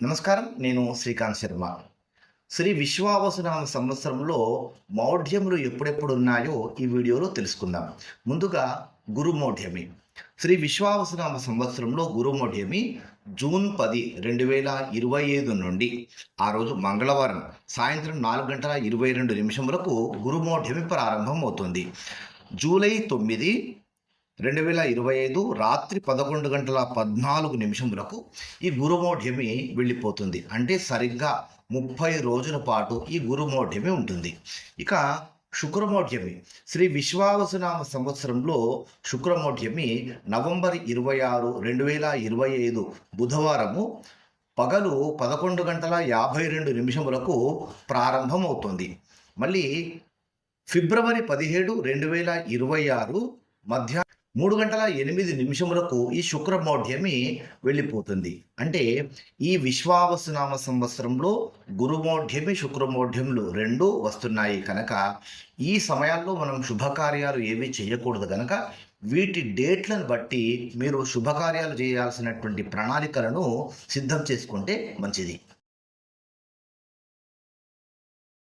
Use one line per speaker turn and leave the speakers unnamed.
నమస్కారం నేను శ్రీకాంత్ శర్మ. శ్రీ విశ్వావసునామ సంవత్సరంలో మౌఢ్యములు ఎప్పుడెప్పుడు ఉన్నాయో ఈ వీడియోలో తెలుసుకుందాం. ముందుగా గురుమౌఢ్యమి శ్రీ విశ్వావసునామ సంవత్సరంలో గురుమౌఢ్యమి జూన్ పది రెండు వేల ఇరవై ఐదు నుండి ఆ రోజు మంగళవారం సాయంత్రం నాలుగు గంటల ఇరవై రెండు నిమిషములకు గురుమౌఢ్యమి ప్రారంభం అవుతుంది జూలై తొమ్మిది రెండు వేల ఇరవై ఐదు రాత్రి పదకొండు గంటల పద్నాలుగు నిమిషములకు ఈ గురుమౌఢ్యమి వెళ్ళిపోతుంది. అంటే సరిగ్గా ముప్పై రోజుల పాటు ఈ గురుమౌఢ్యమి ఉంటుంది. ఇక శుక్రమౌఢ్యమి. శ్రీ విశ్వావసునామ సంవత్సరంలో శుక్రమౌఢ్యమి నవంబర్ ఇరవై ఆరు రెండు వేల ఇరవై ఐదు బుధవారము పగలు పదకొండు గంటల యాభై రెండు నిమిషములకు ప్రారంభమవుతుంది. మళ్ళీ ఫిబ్రవరి పదిహేడు రెండు వేల ఇరవై ఆరు మధ్య మూడు గంటల ఎనిమిది నిమిషములకు ఈ శుక్రమౌఢ్యమి వెళ్ళిపోతుంది. అంటే ఈ విశ్వావసునామ సంవత్సరంలో గురుమౌఢ్యమి శుక్రమౌఢ్యములు రెండు వస్తున్నాయి కనుక ఈ సమయాల్లో మనం శుభకార్యాలు ఏవి చేయకూడదు కనుక వీటి డేట్లను బట్టి మీరు శుభకార్యాలు చేయాల్సినటువంటి ప్రణాళికలను సిద్ధం చేసుకుంటే మంచిది.